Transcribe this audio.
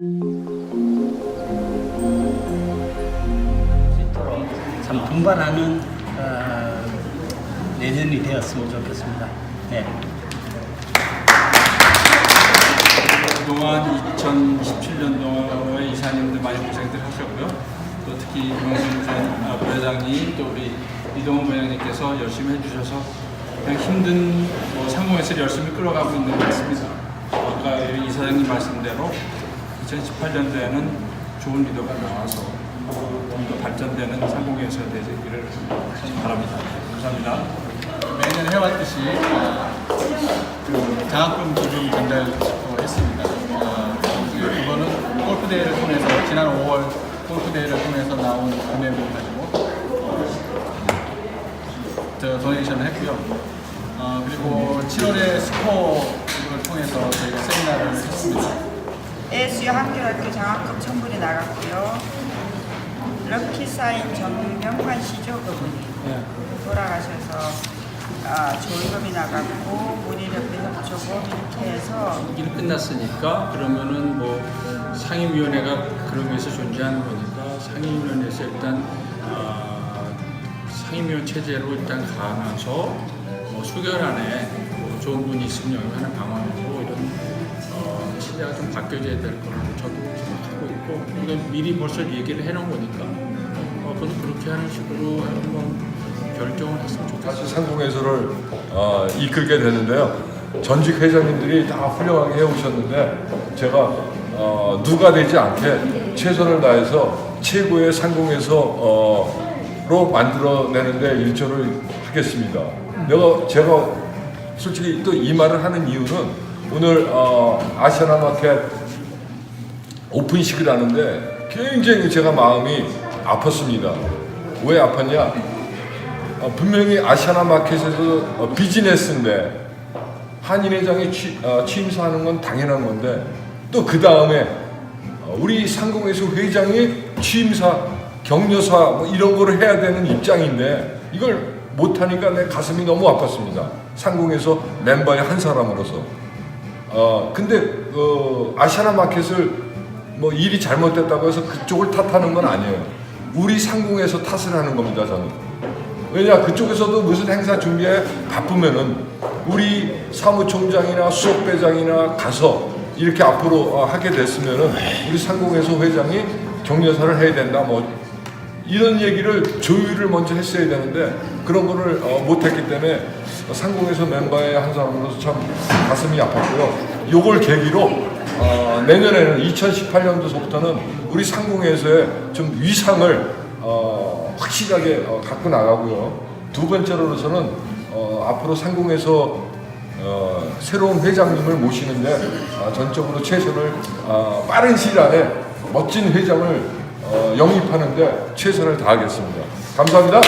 참 분발하는 어, 내년이 되었으면 좋겠습니다. 네. 그동안 2017년 도에 이사님들 많이 고생들 하셨고요. 또 특히 전 아, 부회장님 또 우리 이동훈 부회장님께서 열심히 해주셔서 그냥 힘든 뭐 상공에서 열심히 끌어가고 있는 것 같습니다. 아까 이사장님 말씀대로 2018년도에는 좋은 리더가 나와서 좀 더 발전되는 상공에서 되기를 바랍니다. 감사합니다. 매년 해왔듯이 그 장학금 기금 전달 했습니다. 어, 이거는 골프 대회를 통해서 지난 5월 골프 대회를 통해서 나온 금액을 가지고 어, 저 도네이션을 했고요. 어, 그리고 7월에 스코어를 통해서 저희가 세미나를 했습니다. ASU 한겨학교 장학금 청구이 나갔고요. 럭키사인 정명관 시죠 그분이 돌아가셔서 아, 조의금이 나갔고 문희협회 협조금 이렇게 해서 일 끝났으니까 그러면은 뭐 상임위원회가 그런 위해서 존재하는 거니까 상임위원회에서 일단 아, 상임위원 체제로 일단 가면서 뭐 수개월 안에 뭐 좋은 분이 있으면 영입하는 방안으로 이런 어, 체제가 좀 바뀌어져야 될 거라고 저도 생각하고 있고 이건 미리 벌써 얘기를 해놓은 거니까 어, 저도 그렇게 하는 식으로 한번 결정을 했으면 좋겠어요. 사실 상공회소를 어, 이끌게 되는데요. 전직 회장님들이 다 훌륭하게 해오셨는데 제가 어, 누가 되지 않게 최선을 다해서 최고의 상공회소로 만들어내는데 일조를 하겠습니다. 내가 제가 솔직히 또 이 말을 하는 이유는 오늘 어, 아시아나 마켓 오픈식을 하는데 굉장히 제가 마음이 아팠습니다. 왜 아팠냐? 어, 분명히 아시아나 마켓에서 어, 비즈니스인데 한인 회장이 취, 어, 취임사하는 건 당연한 건데 또 그 다음에 어, 우리 상공회사 회장이 취임사, 격려사 뭐 이런 거를 해야 되는 입장인데 이걸 못하니까 내 가슴이 너무 아팠습니다. 상공에서 멤버의 한 사람으로서. 어 근데 어, 아시아나 마켓을 뭐 일이 잘못됐다고 해서 그쪽을 탓하는 건 아니에요. 우리 상공에서 탓을 하는 겁니다. 저는. 왜냐 그쪽에서도 무슨 행사 준비에 바쁘면은 우리 사무총장이나 수석배장이나 가서 이렇게 앞으로 어, 하게 됐으면은 우리 상공회소 회장이 격려사를 해야 된다 뭐 이런 얘기를 조율을 먼저 했어야 되는데 그런 거를 어, 못했기 때문에 상공회소 멤버의 한 사람으로서 참 가슴이 아팠고요. 요걸 계기로 어, 내년에는 2018년도서부터는 우리 상공회소의 좀 위상을 어, 확실하게 어, 갖고 나가고요. 두 번째로서는 어, 앞으로 상공에서 어, 새로운 회장님을 모시는데 어, 전적으로 최선을 어, 빠른 시일 안에 멋진 회장을 어, 영입하는데 최선을 다하겠습니다. 감사합니다.